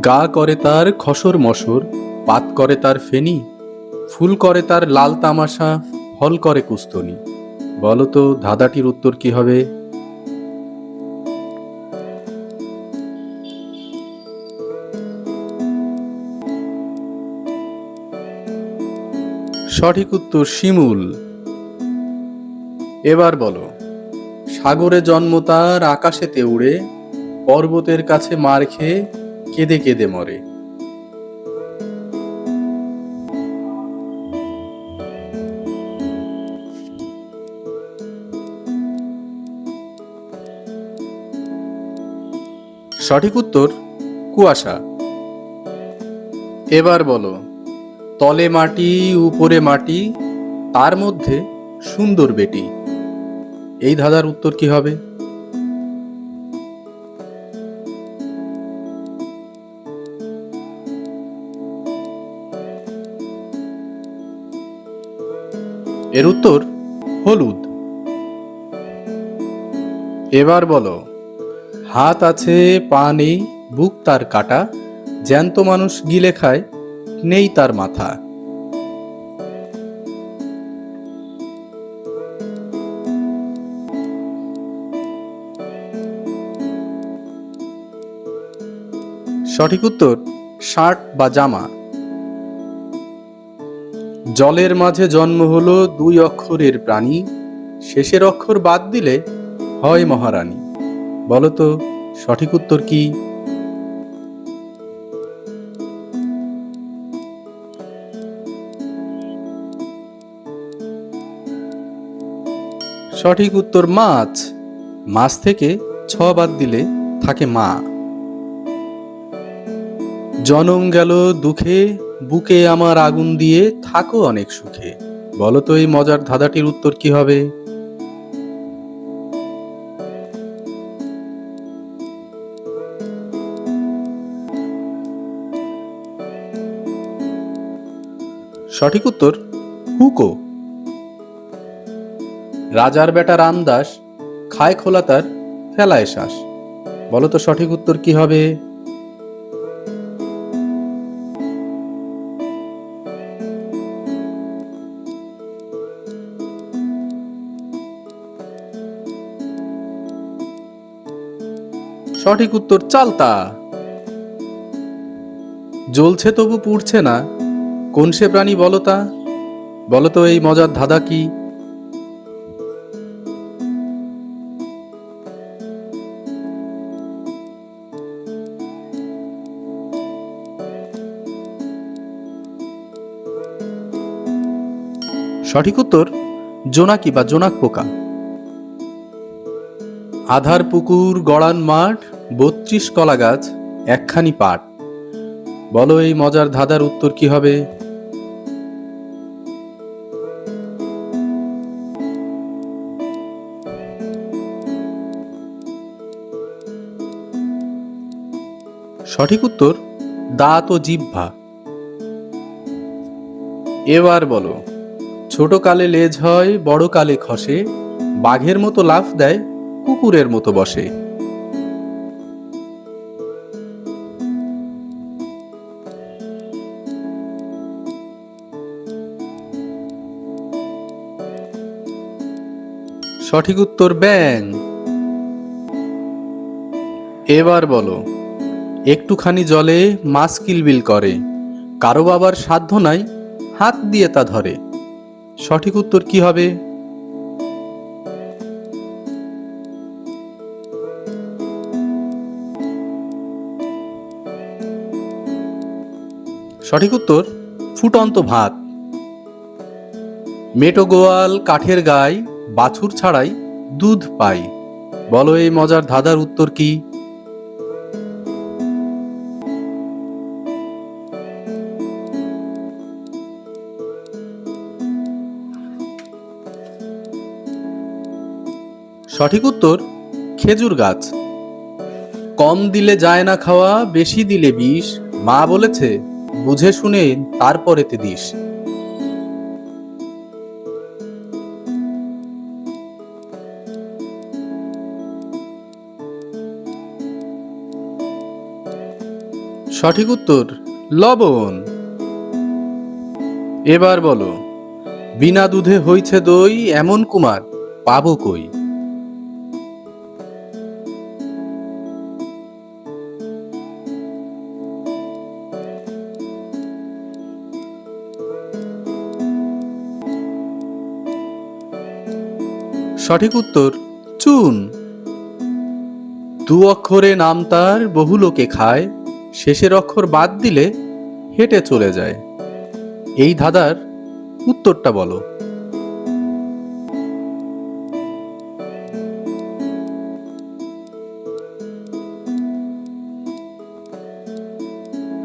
গা করে তার খসর মসর, পাত করে তার ফেনি, ফুল করে তার লাল তামাশা, ফল করে কুস্তনি। বলতো তো, ধাঁধাটির উত্তর কি হবে? সঠিক উত্তর শিমুল। এবার বলো, সাগরে জন্ম তার আকাশেতে উড়ে, পর্বতের কাছে মার খেয়ে কেঁদে কেঁদে মরে। সঠিক উত্তর, কুয়াশা। এবার বলো, তলে মাটি, উপরে মাটি, তার মধ্যে সুন্দর বেটি। এই ধাঁধার উত্তর কি হবে? এর উত্তর হলুদ। এবার বলো, হাত আছে, পা নেই, বুক তার কাটা, জ্যান্ত মানুষ গিলে খায়, নেই তার মাথা। সঠিক উত্তর, শার্ট বা জামা। জলের মাঝে জন্ম হলো দুই অক্ষরের প্রাণী, শেষের অক্ষর বাদ দিলে হয় মহারানী। বলতো সঠিক উত্তর কি? সঠিক উত্তর মাছ। মাছ থেকে ছ বাদ দিলে থাকে মা। জনম গেল দুঃখে বুকে আমার আগুন দিয়ে থাকো অনেক সুখে। বলো তো এই মজার ধাঁধাটির উত্তর কি হবে? সঠিক উত্তর, হুকো। রাজার বেটা রামদাস খায় খোলা তার ফেলায় শ্বাস। বলো তো সঠিক উত্তর কি হবে? সঠিক উত্তর চালতা জ্বলছে তবু পুড়ছে না। কোন সে প্রাণী বলতা বলতো এই মজার ধাঁধা কি? সঠিক উত্তর, জোনাকি বা জোনাক পোকা। আধার পুকুর, গড়ান মাঠ বত্রিশ কলা গাছ একখানি পাট। বলো, এই মজার ধাঁধার উত্তর কি হবে? সঠিক উত্তর, দাঁত ও জিহ্বা। এবার বলো ছোট কালে লেজ হয় বড় কালে খসে, বাঘের মতো লাফ দেয়, কুকুরের মতো বসে। সঠিক উত্তর ব্যাং এবার বলো, একটুখানি জলে মাছ কিলবিল করে, কারও বাবার সাধ্য নাই, হাত দিয়ে তা ধরে। সঠিক উত্তর কি হবে? সঠিক উত্তর, ফুটন্ত ভাত। মেটো গোয়াল কাঠের গায়ে বাছুর ছাড়াই দুধ পাই। বলো, এই মজার ধাঁধার উত্তর কি? সঠিক উত্তর, খেজুর গাছ। কম দিলে যায় না খাওয়া, বেশি দিলে বিষ। মা বলেছে, বুঝে শুনে তারপরেতে দিস। সঠিক উত্তর, লবণ। এবার বলো, বিনা দুধে হইছে দই, এমন কুমার, পাবো কই? সঠিক উত্তর, চুন। দু অক্ষরে নাম তার, বহু লোকে খায়। শেষের অক্ষর বাদ দিলে হেঁটে চলে যায়। এই ধাঁধার উত্তরটা বলো।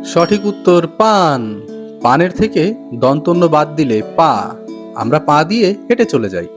সঠিক উত্তর পান। পানের থেকে দন্তন্য বাদ দিলে পা। আমরা পা দিয়ে হেঁটে চলে যাই।